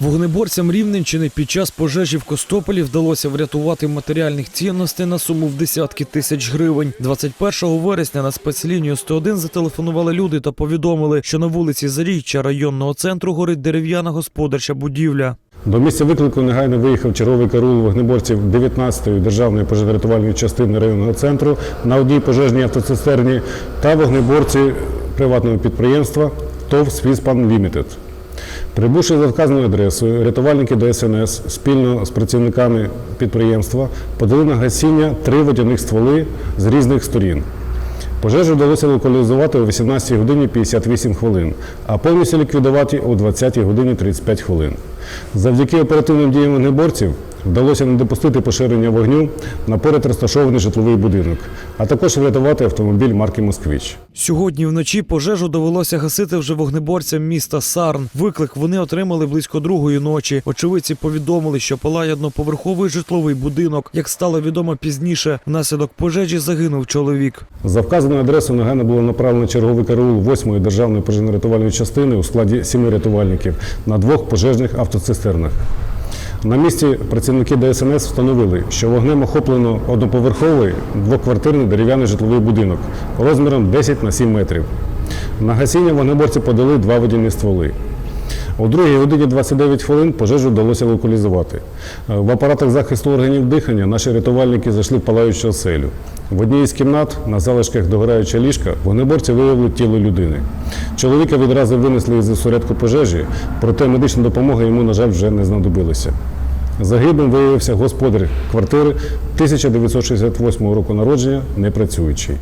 Вогнеборцям Рівненщини під час пожежі в Костополі вдалося врятувати матеріальних цінностей на суму в десятки тисяч гривень. 21 вересня на спецлінію 101 зателефонували люди та повідомили, що на вулиці Заріччя районного центру горить дерев'яна господарча будівля. До місця виклику негайно виїхав черговий караул вогнеборців 19-ї державної пожежно-рятувальної частини районного центру на одній пожежній автоцистерні та вогнеборці приватного підприємства ТОВ «Свіспан Лімітед». Прибувши за вказаною адресою, рятувальники ДСНС спільно з працівниками підприємства подали на гасіння три водяних стволи з різних сторін. Пожежу вдалося локалізувати о 18 годині 58 хвилин, а повністю ліквідувати о 20 годині 35 хвилин. Завдяки оперативним діям вогнеборців вдалося не допустити поширення вогню на поряд розташований житловий будинок, а також врятувати автомобіль марки Москвич. Сьогодні вночі пожежу довелося гасити вже вогнеборцям міста Сарн. Виклик вони отримали близько другої ночі. Очевидці повідомили, що палає одноповерховий житловий будинок. Як стало відомо пізніше, внаслідок пожежі загинув чоловік. За вказаною адресою негайно було направлено черговий караул 8-ї державної пожежно-рятувальної частини у складі сіми рятувальників на двох пожежних автоцистернах. На місці працівники ДСНС встановили, що вогнем охоплено одноповерховий двоквартирний дерев'яний житловий будинок розміром 10 на 7 метрів. На гасіння вогнеборці подали два водяні стволи. О 2 годині 29 хвилин пожежу вдалося локалізувати. Е, В апаратах захисту органів дихання наші рятувальники зайшли в палаючу оселю. В одній із кімнат на залишках догораючого ліжка вогнеборці виявили тіло людини. Чоловіка відразу винесли із осередку пожежі, проте медична допомога йому, на жаль, вже не знадобилася. Загиблим виявився господар квартири 1968 року народження, непрацюючий.